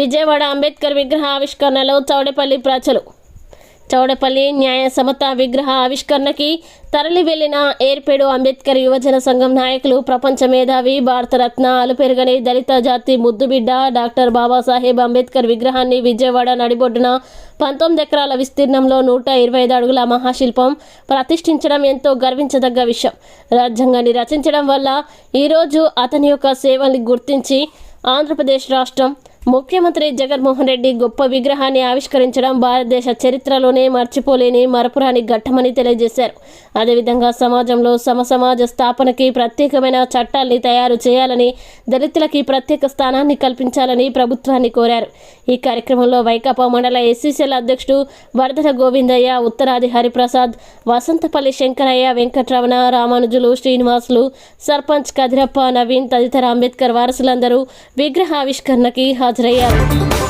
విజయవాడ అంబేద్కర్ విగ్రహ ఆవిష్కరణలో చౌడపల్లి ప్రజలు. చౌడపల్లి న్యాయ సమత విగ్రహ ఆవిష్కరణకి తరలి వెళ్ళిన ఏర్పేడు అంబేద్కర్ యువజన సంఘం నాయకులు ప్రపంచ మేధావి భారతరత్న అలుపెరుగని దళిత జాతి ముద్దుబిడ్డ డాక్టర్ బాబాసాహెబ్ అంబేద్కర్ విగ్రహాన్ని విజయవాడ నడిబొడ్డున పంతొమ్మిది ఎకరాల విస్తీర్ణంలో నూట ఇరవై ఐదు అడుగుల మహాశిల్పం ప్రతిష్ఠించడం ఎంతో గర్వించదగ్గ విషయం. రాజ్యాంగాన్ని రచించడం వల్ల ఈరోజు అతని యొక్క సేవల్ని గుర్తించి ఆంధ్రప్రదేశ్ రాష్ట్రం ముఖ్యమంత్రి జగన్మోహన్ రెడ్డి గొప్ప విగ్రహాన్ని ఆవిష్కరించడం భారతదేశ చరిత్రలోనే మర్చిపోలేని మరపురాని ఘట్టమని తెలియజేశారు. అదేవిధంగా సమాజంలో సమసమాజ స్థాపనకి ప్రత్యేకమైన చట్టాల్ని తయారు చేయాలని దళితులకి ప్రత్యేక స్థానాన్ని కల్పించాలని ప్రభుత్వాన్ని కోరారు. ఈ కార్యక్రమంలో వైకాపా మండల ఎస్సీసీల అధ్యక్షుడు వరదన గోవిందయ్య ఉత్తరాది హరిప్రసాద్ వసంతపల్లి శంకరయ్య వెంకటరమణ రామానుజులు శ్రీనివాసులు సర్పంచ్ కదిరప్ప నవీన్ తదితర అంబేద్కర్ వారసులందరూ విగ్రహ ఆవిష్కరణకి హాజరయ్యారు